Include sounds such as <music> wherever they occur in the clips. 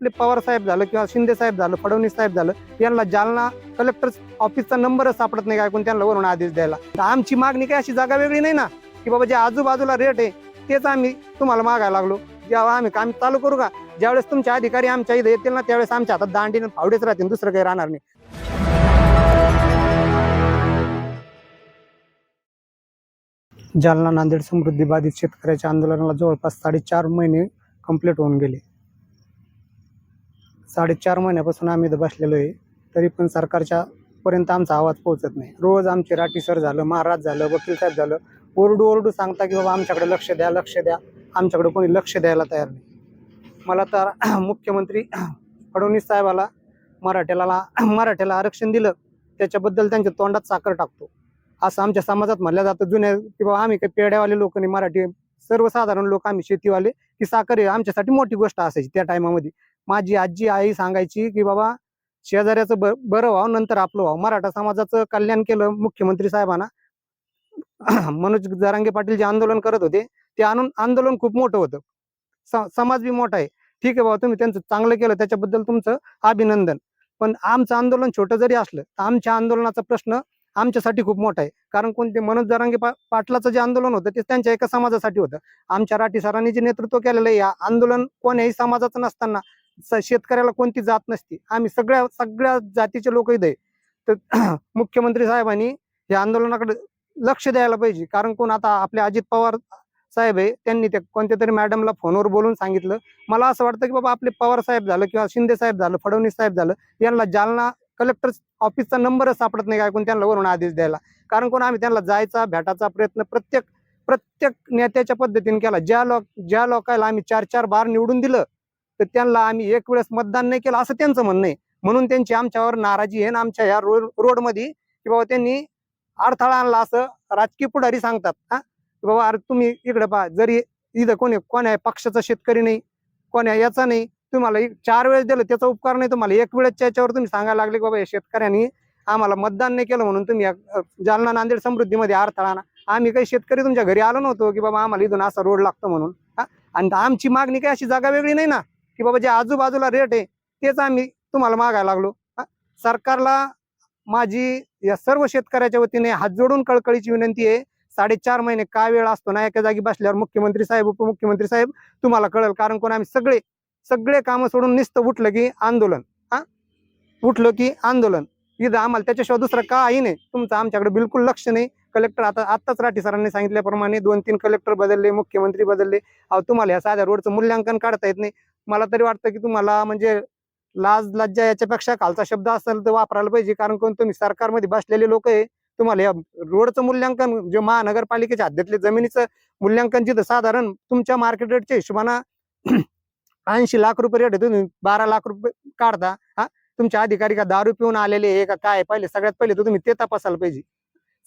आपले पवार साहेब झालं किंवा शिंदे साहेब झालं फडणवीस साहेब झालं यांना जालना कलेक्टर ऑफिसचा नंबरच सापडत नाही काय कोण त्यांना वरून आदेश द्यायला? तर आमची मागणी काय अशी जागा वेगळी नाही ना की बाबा जे आजूबाजूला रेट आहे तेच आम्ही तुम्हाला मागायला लागलो. जेव्हा आम्ही काम चालू करू का ज्यावेळेस तुमचे अधिकारी आमच्या इथे येतील ना त्यावेळेस आमच्या हातात दांडीनं फावडेच राहतील दुसरं काही राहणार नाही. जालना नांदेड समृद्धी बाधित शेतकऱ्याच्या आंदोलनाला जवळपास साडेचार महिने कंप्लीट होऊन गेले. साडेचार महिन्यापासून आम्ही इथं बसलेलो आहे. तरी पण सरकारच्या पर्यंत आमचा आवाज पोहोचत नाही. रोज आमचे राठी सर झालं महाराज झालं वकील साहेब झालं ओरडू ओरडू सांगता की बाबा आमच्याकडे लक्ष द्या लक्ष द्या. आमच्याकडे कोणी लक्ष द्यायला तयार नाही. मला तर <clears throat> मुख्यमंत्री <clears throat> फडणवीस साहेबाला मराठ्याला <clears throat> मराठ्याला आरक्षण दिलं त्याच्याबद्दल त्यांच्या तोंडात साखर टाकतो. असं आमच्या समाजात म्हणलं जातं जुन्या की बाबा आम्ही काही पेड्यावाले लोक नाही मराठी सर्वसाधारण लोक आम्ही शेतीवाले की साखर आमच्यासाठी मोठी गोष्ट असायची त्या टायमामध्ये माझी आजी आई सांगायची की बाबा शेजाऱ्याचं ब बरं व्हावं नंतर आपलं व्हावं. मराठा समाजाचं कल्याण केलं मुख्यमंत्री साहेबांना. <clears throat> मनोज जरांगे पाटील जे आंदोलन करत होते ते आंदोलन खूप मोठं होतं. समाज बी मोठा आहे. ठीक आहे बाबा तुम्ही त्यांचं चांगलं केलं त्याच्याबद्दल तुमचं अभिनंदन. पण आमचं आंदोलन छोटं जरी असलं तर आमच्या आंदोलनाचा प्रश्न आमच्यासाठी खूप मोठा आहे. कारण कोणते मनोज जरांगे पा पाटलाचं जे आंदोलन होतं ते त्यांच्या एका समाजासाठी होतं. आमच्या राठी सरांनी जे नेतृत्व केलेलं आहे या आंदोलन कोण्याही समाजाचं नसताना शेतकऱ्याला कोणती जात नसती. आम्ही सगळ्या सगळ्या जातीचे लोक इथे तर <clears throat> मुख्यमंत्री साहेबांनी या आंदोलनाकडे लक्ष द्यायला पाहिजे. कारण कोण आता आपले अजित पवार साहेब आहे त्यांनी त्या कोणत्या तरी मॅडमला फोनवर बोलून सांगितलं. मला असं वाटतं की बाबा आपले पवार साहेब झालं किंवा शिंदे साहेब झालं फडणवीस साहेब झालं यांना जालना कलेक्टर ऑफिसचा नंबरच सापडत नाही काय कोण त्यांना वरून आदेश द्यायला. कारण कोण आम्ही त्यांना जायचा भेटायचा प्रयत्न प्रत्येक प्रत्येक नेत्याच्या पद्धतीने केला. ज्या लोक ज्या लोकांना आम्ही चार चार बार निवडून दिलं तर त्यांना आम्ही एक वेळेस मतदान नाही केलं असं त्यांचं म्हणणं आहे. म्हणून त्यांची आमच्यावर नाराजी आहे आणि आमच्या या रोड रोडमध्ये की बाबा त्यांनी अडथळा आणला असं राजकीय पुढारी सांगतात. हा? की बाबा अरे तुम्ही इकडे पहा जरी इथं कोणी कोण्या पक्षाचा शेतकरी नाही कोण्या याचा नाही तुम्हाला एक- चार वेळेस दिलं त्याचा उपकार नाही तुम्हाला एक वेळेसच्या याच्यावर तुम्ही सांगायला लागले की बाबा या शेतकऱ्यांनी आम्हाला मतदान नाही केलं म्हणून तुम्ही जालना नांदेड समृद्धीमध्ये अडथळा आणा. आम्ही काही शेतकरी तुमच्या घरी आलो नव्हतो की बाबा आम्हाला इथून असा रोड लागतो म्हणून. आणि आमची मागणी काही अशी जागा वेगळी नाही ना. की बाबा जे आजूबाजूला रेट आहे तेच आम्ही तुम्हाला मागायला लागलो. सरकारला माझी या सर्व शेतकऱ्याच्या वतीने हात जोडून कळकळीची विनंती आहे. साडेचार महिने काय वेळ असतो ना एका जागी बसल्यावर मुख्यमंत्री साहेब उपमुख्यमंत्री साहेब तुम्हाला कळेल. कारण कोण आम्ही सगळे सगळे कामं सोडून नुसतं उठलं की आंदोलन. हा? उठलं की आंदोलन. इथं आम्हाला त्याच्याशिवाय दुसरं काही नाही. तुमचं आमच्याकडे बिलकुल लक्ष नाही. कलेक्टर आता आत्ताच राठी सरांनी सांगितल्याप्रमाणे दोन तीन कलेक्टर बदलले मुख्यमंत्री बदलले. अहो तुम्हाला या साध्या रोडचं मूल्यांकन काढता येत नाही. मला तरी वाटतं की तुम्हाला म्हणजे लाज लज्जा याच्यापेक्षा खालचा शब्द असेल तर वापरायला पाहिजे. कारण कोण तुम्ही सरकारमध्ये बसलेले लोक आहे तुम्हाला या रोडचं मूल्यांकन जे महानगरपालिकेच्या हद्दीतले जमिनीचं मूल्यांकन जिथं साधारण तुमच्या मार्केट रेटच्या हिशोबानं <clears throat> ऐंशी लाख रुपये रेट तुम्ही बारा लाख रुपये काढता. हा? तुमचे अधिकारी का दारू पिऊन आलेले हे का काय? पहिले सगळ्यात पहिले तर तुम्ही ते तपासायला पाहिजे.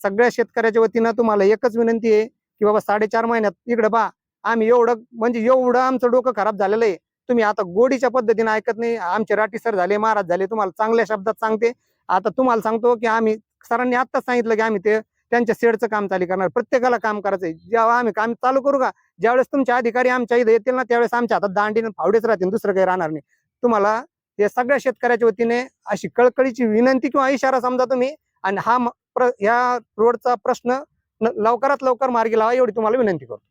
सगळ्या शेतकऱ्याच्या वतीनं तुम्हाला एकच विनंती आहे की बाबा साडेचार महिन्यात इकडे बा आम्ही एवढं म्हणजे एवढं आमचं डोकं खराब झालेलं आहे. तुम्ही आता गोडीच्या पद्धतीने ऐकत नाही. आमचे राठी सर झाले महाराज झाले तुम्हाला चांगल्या शब्दात सांगते. आता तुम्हाला सांगतो की आम्ही सरांनी आत्ताच सांगितलं की आम्ही ते त्यांच्या शेडचं काम चालू करणार. प्रत्येकाला काम करायचं जेव्हा आम्ही काम चालू करू का ज्यावेळेस तुमचे अधिकारी आमच्या इथे येतील ना त्यावेळेस आमच्या हातात दांडीने फावडेच राहतील दुसरं काही राहणार नाही. तुम्हाला हे सगळ्या शेतकऱ्याच्या वतीने अशी कळकळीची विनंती किंवा इशारा समजा तुम्ही आणि हा ह्या रोडचा प्रश्न लवकरात लवकर मार्गी लावा एवढी तुम्हाला विनंती करतो.